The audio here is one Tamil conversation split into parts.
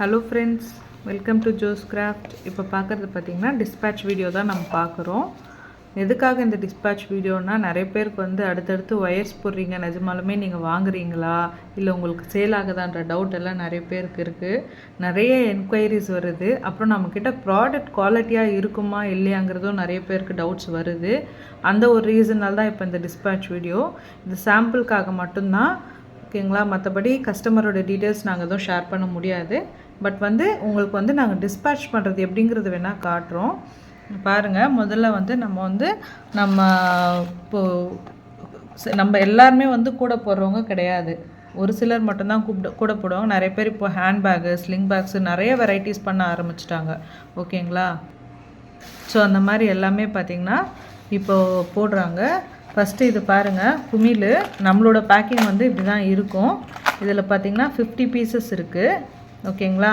Hello friends welcome to Jos Craft இப்போ பார்க்குறது பார்த்திங்கன்னா டிஸ்பேட்ச் வீடியோ தான் நம்ம பார்க்குறோம் எதுக்காக இந்த டிஸ்பேட்ச் வீடியோனா நிறைய பேருக்கு வந்து அடுத்தடுத்து ஒயர்ஸ் போடுறீங்க நிஜமாலுமே நீங்கள் வாங்குறீங்களா? இல்லை உங்களுக்கு சேல் ஆகுதான்ற டவுட் எல்லாம் நிறைய பேருக்கு இருக்குது நிறைய என்கொயரிஸ் வருது. அப்புறம் நம்மக்கிட்ட ப்ராடக்ட் குவாலிட்டியாக இருக்குமா இல்லையாங்கிறதும் நிறைய பேருக்கு டவுட்ஸ் வருது. அந்த ஒரு ரீசனால் தான் இப்போ இந்த டிஸ்பேட்ச் வீடியோ இது சாம்பிளுக்காக மட்டும்தான் ஓகேங்களா? மற்றபடி கஸ்டமரோட டீட்டெயில்ஸ் நாங்கள் எதுவும் ஷேர் பண்ண முடியாது. பட் வந்து உங்களுக்கு வந்து நாங்கள் டிஸ்பேட்ச் பண்ணுறது எப்படிங்கிறது வேணால் காட்டுறோம். பாருங்கள் முதல்ல வந்து நம்ம வந்து நம்ம இப்போது நம்ம எல்லாருமே வந்து கூட போடுறவங்க கிடையாது. ஒரு சிலர் மட்டும்தான் கூப்பிட கூட போடுவாங்க. நிறைய பேர் இப்போ ஹேண்ட் பேக்கு ஸ்லிங் பேக்ஸு நிறைய வெரைட்டிஸ் பண்ண ஆரம்பிச்சிட்டாங்க. ஓகேங்களா? ஸோ அந்த மாதிரி எல்லாமே பார்த்திங்கன்னா இப்போது போடுறாங்க. ஃபஸ்ட்டு இது பாருங்கள் குமிழ். நம்மளோட பேக்கிங் வந்து இப்படி தான் இருக்கும். இதில் பார்த்திங்கன்னா ஃபிஃப்டி பீசஸ் இருக்குது ஓகேங்களா?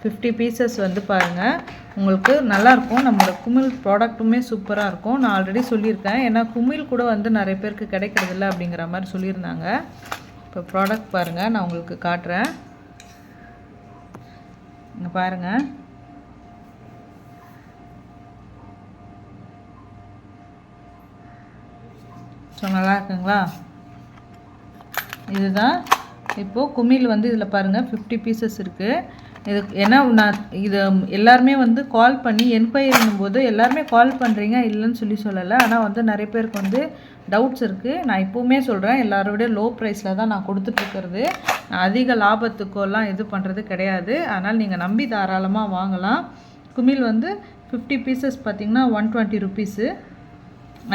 ஃபிஃப்டி பீசஸ் வந்து பாருங்கள் உங்களுக்கு நல்லாயிருக்கும். நம்மளோட குமிழ் ப்ராடக்ட்டுமே சூப்பராக இருக்கும். நான் ஆல்ரெடி சொல்லியிருக்கேன். ஏன்னா குமிழ் கூட வந்து நிறைய பேருக்கு கிடைக்கிறதில்ல அப்படிங்கிற மாதிரி சொல்லியிருந்தாங்க. இப்போ ப்ராடக்ட் பாருங்கள் நான் உங்களுக்கு காட்டுறேன். இங்கே பாருங்கள் ஸோ நல்லா இருக்குங்களா? இதுதான் இப்போது குமிழ் வந்து இதில் பாருங்கள் ஃபிஃப்டி பீசஸ் இருக்குது இது ஏன்னா நான் இது எல்லாருமே வந்து கால் பண்ணி என்கொயரி போது எல்லாருமே கால் பண்ணுறீங்க இல்லைன்னு சொல்லி சொல்லலை. ஆனால் வந்து நிறைய பேருக்கு வந்து டவுட்ஸ் இருக்குது நான் இப்போவுமே சொல்கிறேன் எல்லாரோட லோ ப்ரைஸில் தான் நான் கொடுத்துட்ருக்கிறது. அதிக லாபத்துக்கோலாம் இது பண்ணுறது கிடையாது. அதனால் நீங்கள் நம்பி தாராளமாக வாங்கலாம். குமிழ் வந்து ஃபிஃப்டி பீசஸ் பார்த்திங்கன்னா ஒன் டுவெண்ட்டி ருபீஸு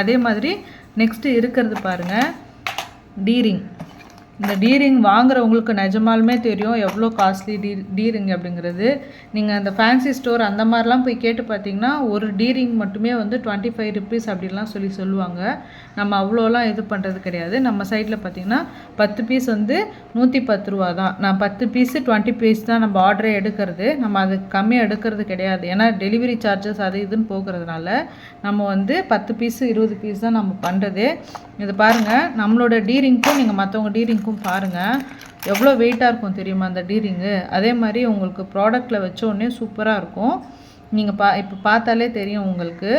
அதே மாதிரி நெக்ஸ்ட்டு இருக்கிறது பாருங்கள் டீரிங் இந்த டீரிங் வாங்குறவங்களுக்கு நிஜமாலுமே தெரியும் எவ்வளோ காஸ்ட்லி டீ டீரிங் அப்படிங்கிறது. நீங்கள் அந்த ஃபேன்சி ஸ்டோர் அந்த மாதிரிலாம் போய் கேட்டு பார்த்தீங்கன்னா ஒரு டீரிங் மட்டுமே வந்து டுவெண்ட்டி ஃபைவ் ருபீஸ் அப்படிலாம் சொல்லி சொல்லுவாங்க. நம்ம அவ்வளோலாம் இது பண்ணுறது கிடையாது. நம்ம சைடில் பார்த்தீங்கன்னா பத்து பீஸ் வந்து நூற்றி பத்து ரூபா தான். நான் பத்து பீஸு டுவெண்ட்டி பீஸ் தான் நம்ம ஆர்டரே எடுக்கிறது. நம்ம அது கம்மியாக எடுக்கிறது கிடையாது. ஏன்னா டெலிவரி சார்ஜஸ் அது இதுன்னு போகிறதுனால நம்ம வந்து பத்து பீஸு இருபது பீஸ் தான் நம்ம பண்ணுறது இது பாருங்கள் நம்மளோட டீரிங்க்கும் நீங்கள் மற்றவங்க டீரிங் டீரிங்க்கும் பாருங்கள் எவ்வளோ வெயிட்டாக இருக்கும் தெரியுமா அந்த டீரிங்கு அதே மாதிரி உங்களுக்கு ப்ராடக்ட்டில் வச்ச உடனே சூப்பராக இருக்கும். நீங்கள் பா இப்போ பார்த்தாலே தெரியும் உங்களுக்கு.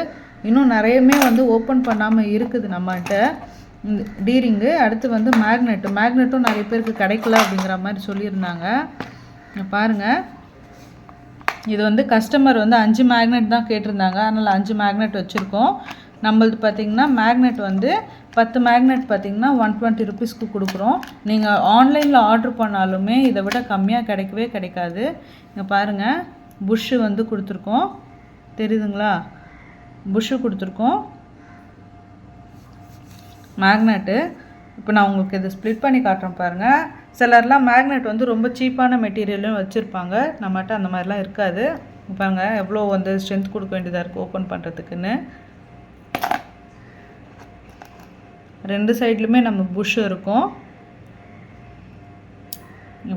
இன்னும் நிறையமே வந்து ஓப்பன் பண்ணாமல் இருக்குது நம்மகிட்ட இந்த டீரிங்கு அடுத்து வந்து மேக்னெட்டு மேக்னெட்டும் நிறைய பேருக்கு கிடைக்கல அப்படிங்கிற மாதிரி சொல்லியிருந்தாங்க. பாருங்கள் இது வந்து கஸ்டமர் வந்து அஞ்சு மேக்னெட் தான் கேட்டிருந்தாங்க. அதனால் அஞ்சு மேக்னெட் வச்சுருக்கோம். நம்மளது பார்த்திங்கன்னா மேக்னெட் வந்து பத்து மேக்னெட் பார்த்திங்கன்னா ஒன் டுவெண்ட்டி ருபீஸ்க்கு கொடுக்குறோம். நீங்கள் ஆன்லைனில் ஆர்டர் பண்ணாலுமே இதை விட கம்மியாக கிடைக்கவே கிடைக்காது. இங்கே பாருங்கள் புஷ்ஷு வந்து கொடுத்துருக்கோம். தெரியுதுங்களா? புஷ்ஷு கொடுத்துருக்கோம். மேக்னெட்டு இப்போ நான் உங்களுக்கு இதை ஸ்ப்ளிட் பண்ணி காட்டுறேன் பாருங்கள் சிலர்லாம் மேக்னெட் வந்து ரொம்ப சீப்பான மெட்டீரியலும் வச்சுருப்பாங்க. நம்மகிட்ட அந்த மாதிரிலாம் இருக்காது. பாருங்கள் எவ்வளோ வந்து ஸ்ட்ரென்த் கொடுக்க வேண்டியதாக இருக்குது ஓப்பன் பண்ணுறதுக்குன்னு ரெண்டு சைட்லையுமே நம்ம புஷ் இருக்கும்.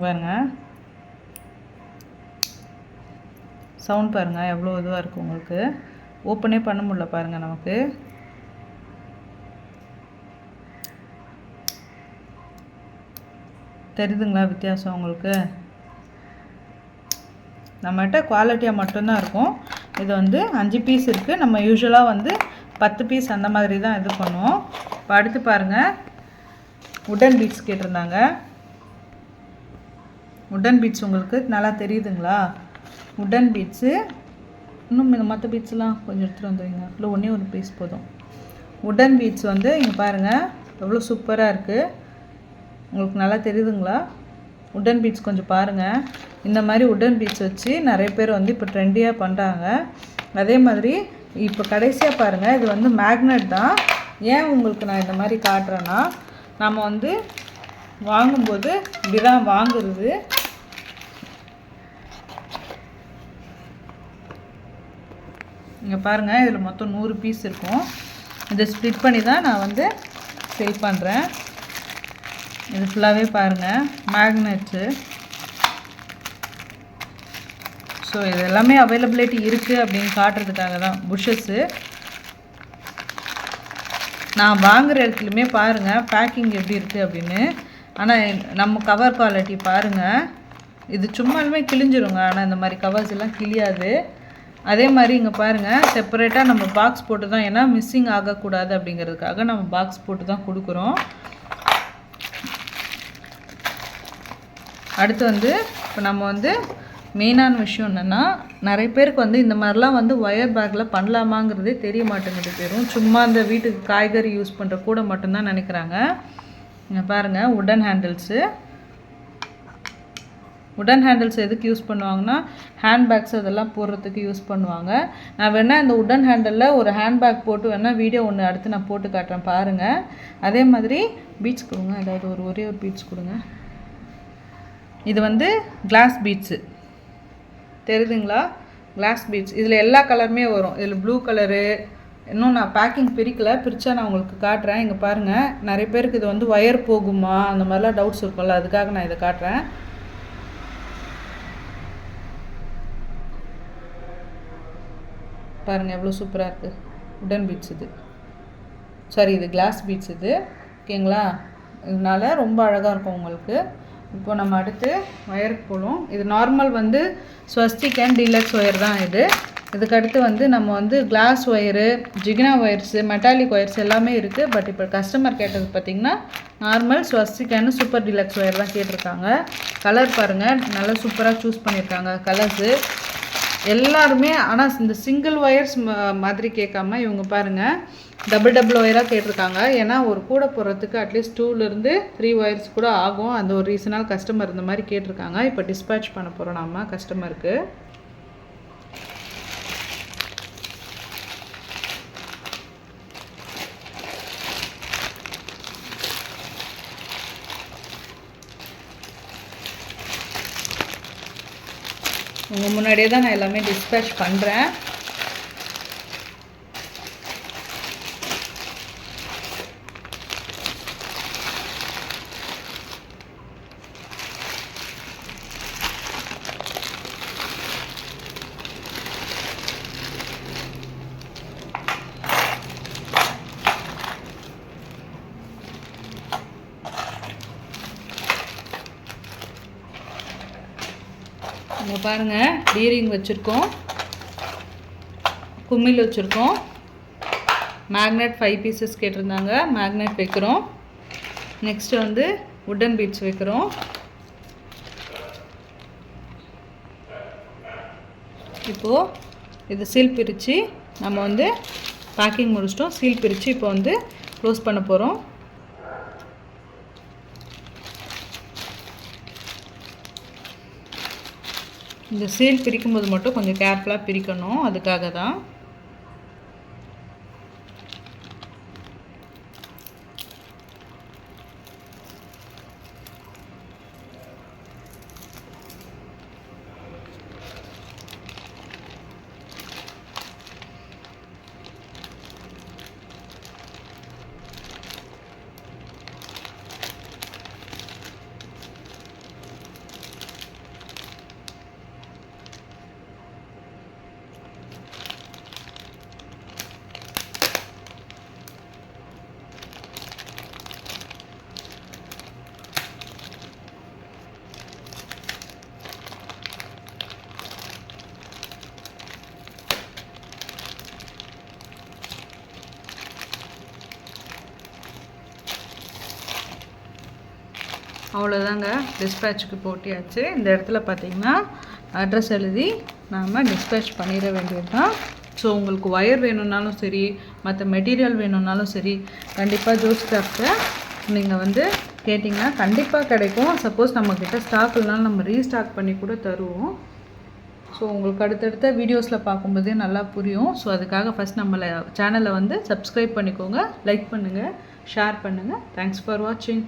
பாருங்க. சவுண்ட் பாருங்கள் எவ்வளோ இதுவாக இருக்குது உங்களுக்கு. ஓப்பனே பண்ண முடியல பாருங்கள் நமக்கு. தெரியுதுங்களா வித்தியாசம் உங்களுக்கு? நம்மகிட்ட குவாலிட்டியாக மட்டும்தான் இருக்கும். இது வந்து அஞ்சு பீஸ் இருக்குது நம்ம யூஸ்வலாக வந்து பத்து பீஸ் அந்த மாதிரி தான் இது பண்ணுவோம். இப்போ அடுத்து பாருங்கள் உடன் பீட்ஸ் கேட்டிருந்தாங்க. உடன் பீட்ஸ் உங்களுக்கு நல்லா தெரியுதுங்களா? உடன் பீட்ஸு இன்னும் இந்த மற்ற பீட்ஸ்லாம் கொஞ்சம் எடுத்துகிட்டு வந்துடுங்க இல்லை ஒன்றே ஒரு பீஸ் போதும். உடன் பீட்ஸ் வந்து இங்கே பாருங்கள் எவ்வளோ சூப்பராக இருக்குது உங்களுக்கு நல்லா தெரியுதுங்களா? உடன் பீட்ஸ் கொஞ்சம் பாருங்கள் இந்த மாதிரி உடன் பீட்ஸ் வச்சு நிறைய பேர் வந்து இப்போ ட்ரெண்டியாக பண்ணுறாங்க அதே மாதிரி இப்போ கடைசியாக பாருங்கள் இது வந்து மேக்னெட் தான். ஏன் உங்களுக்கு நான் இந்த மாதிரி காட்டுறேன்னா நம்ம வந்து வாங்கும்போது இப்படி தான் வாங்குறது. இங்கே பாருங்கள் இதில் மொத்தம் நூறு பீஸ் இருக்கும். இதை ஸ்ப்ளிட் பண்ணி தான் நான் வந்து செல் பண்ணுறேன் இது ஃபுல்லாகவே பாருங்கள் மேக்னெட்டு ஸோ இது எல்லாமே அவைலபிலிட்டி இருக்குது அப்படின்னு காட்டுறதுக்காக தான் புஷ்ஷஸ்ஸு நான் வாங்குகிற இடத்துலையுமே பாருங்கள் பேக்கிங் எப்படி இருக்குது அப்படின்னு. ஆனால் நம்ம கவர் குவாலிட்டி பாருங்கள் இது சும்மாலுமே கிழிஞ்சிருங்க. ஆனால் இந்த மாதிரி கவர்ஸ் எல்லாம் கிழியாது. அதே மாதிரி இங்கே பாருங்கள் செப்பரேட்டாக நம்ம பாக்ஸ் போட்டு தான் ஏன்னா மிஸ்ஸிங் ஆகக்கூடாது அப்படிங்கிறதுக்காக நம்ம பாக்ஸ் போட்டு தான் கொடுக்குறோம். அடுத்து வந்து இப்போ நம்ம வந்து மெயினான விஷயம் என்னென்னா நிறைய பேருக்கு வந்து இந்த மாதிரிலாம் வந்து ஒயர் பேக்கில் பண்ணலாமாங்கிறதே தெரிய மாட்டேங்குது பேரும். சும்மா இந்த வீட்டுக்கு காய்கறி யூஸ் பண்ணுற கூட மட்டும்தான் நினைக்கிறாங்க. பாருங்கள் உடன் ஹேண்டில்ஸு உடன் ஹேண்டில்ஸ் எதுக்கு யூஸ் பண்ணுவாங்கன்னா ஹேண்ட்பேக்ஸ் அதெல்லாம் போடுறதுக்கு யூஸ் பண்ணுவாங்க. நான் வேணால் இந்த உடன் ஹேண்டலில் ஒரு ஹேண்ட்பேக் போட்டு வேணால் வீடியோ ஒன்று அடுத்து நான் போட்டு காட்டுறேன் பாருங்கள் அதே மாதிரி பீட்ஸ் கொடுங்க. ஏதாவது ஒரு ஒரே ஒரு பீட்ஸ் கொடுங்க. இது வந்து கிளாஸ் பீட்ஸு தெரியுதுங்களா கிளாஸ் பீட்ஸ் இதில் எல்லா கலருமே வரும். இதில் ப்ளூ கலரு இன்னும் நான் பேக்கிங் பிரிக்கலை. பிரித்தா நான் உங்களுக்கு காட்டுறேன். இங்கே பாருங்கள் நிறைய பேருக்கு இது வந்து ஒயர் போகுமா? அந்த மாதிரிலாம் டவுட்ஸ் இருக்கும்ல. அதுக்காக நான் இதை காட்டுறேன். பாருங்கள் எவ்வளோ சூப்பராக இருக்குது உடன் பீட்ஸ் இது. சாரி இது கிளாஸ் பீட்ஸ் இது. ஓகேங்களா இதனால் ரொம்ப அழகாக இருக்கும் உங்களுக்கு. இப்போ நம்ம அடுத்து ஒயருக்கு போகலாம் இது நார்மல் வந்து ஸ்வஸ்திக் அண்ட் டீலக்ஸ் ஒயர் தான் இது. இதுக்கு அடுத்து வந்து நம்ம வந்து கிளாஸ் ஒயரு ஜிகினா ஒயர்ஸு மெட்டாலிக் ஒயர்ஸ் எல்லாமே இருக்குது பட் இப்போ கஸ்டமர் கேட்டது பார்த்திங்கன்னா normal Swastik super deluxe wire தான் கேட்டிருக்காங்க. கலர் பாருங்கள் நல்லா சூப்பராக சூஸ் பண்ணியிருக்காங்க கலர்ஸு எல்லாருமே ஆனால் இந்த சிங்கிள் ஒயர்ஸ் மாதிரி கேட்காம இவங்க பாருங்கள் டபுள் டபுள் ஒயராக கேட்டிருக்காங்க. ஏன்னா ஒரு கூட போடுறதுக்கு அட்லீஸ்ட் டூலேருந்து த்ரீ ஒயர்ஸ் கூட ஆகும். அந்த ஒரு ரீசனால் கஸ்டமர் இந்த மாதிரி கேட்டிருக்காங்க. இப்போ டிஸ்பேச் பண்ண போகிறோம் நம்ம கஸ்டமருக்கு உங்கள் முன்னாடியே தான் நான் எல்லாமே டிஸ்பேச் பண்ணுறேன் இங்கே பாருங்கள் டீரிங் வச்சுருக்கோம். கும்மில் வச்சுருக்கோம். மேக்னெட் ஃபைவ் பீசஸ் கேட்டிருந்தாங்க. மேக்னெட் வைக்கிறோம். நெக்ஸ்ட்டு வந்து உட்டன் பீட்ஸ் வைக்கிறோம். இப்போது இது சீல் பிரித்து நம்ம வந்து பேக்கிங் முடிச்சிட்டோம். சீல் பிரித்து இப்போ வந்து க்ளோஸ் பண்ண போகிறோம் இந்த சீல் பிரிக்கும்போது மட்டும் கொஞ்சம் கேர்ஃபுல்லாக பிரிக்கணும். அதுக்காக தான். அவ்வளோதாங்க டிஸ்பேட்சுக்கு போட்டியாச்சு. இந்த இடத்துல பார்த்தீங்கன்னா அட்ரஸ் எழுதி நாம் டிஸ்பேட்ச் பண்ணிட வேண்டியது தான் ஸோ உங்களுக்கு ஒயர் வேணும்னாலும் சரி மற்ற மெட்டீரியல் வேணும்னாலும் சரி கண்டிப்பாக ஜோஸ் கிராஃப்ட்டை நீங்கள் வந்து கேட்டிங்கன்னா கண்டிப்பாக கிடைக்கும். சப்போஸ் நம்மக்கிட்ட ஸ்டாக் இல்லைனாலும் நம்ம ரீஸ்டாக் பண்ணி கூட தருவோம். ஸோ உங்களுக்கு அடுத்தடுத்த வீடியோஸில் பார்க்கும்போதே நல்லா புரியும். ஸோ அதுக்காக ஃபஸ்ட் நம்மளை சேனலை வந்து சப்ஸ்கிரைப் பண்ணிக்கோங்க லைக் பண்ணுங்கள் ஷேர் பண்ணுங்கள் தேங்க்ஸ் ஃபார் வாட்சிங்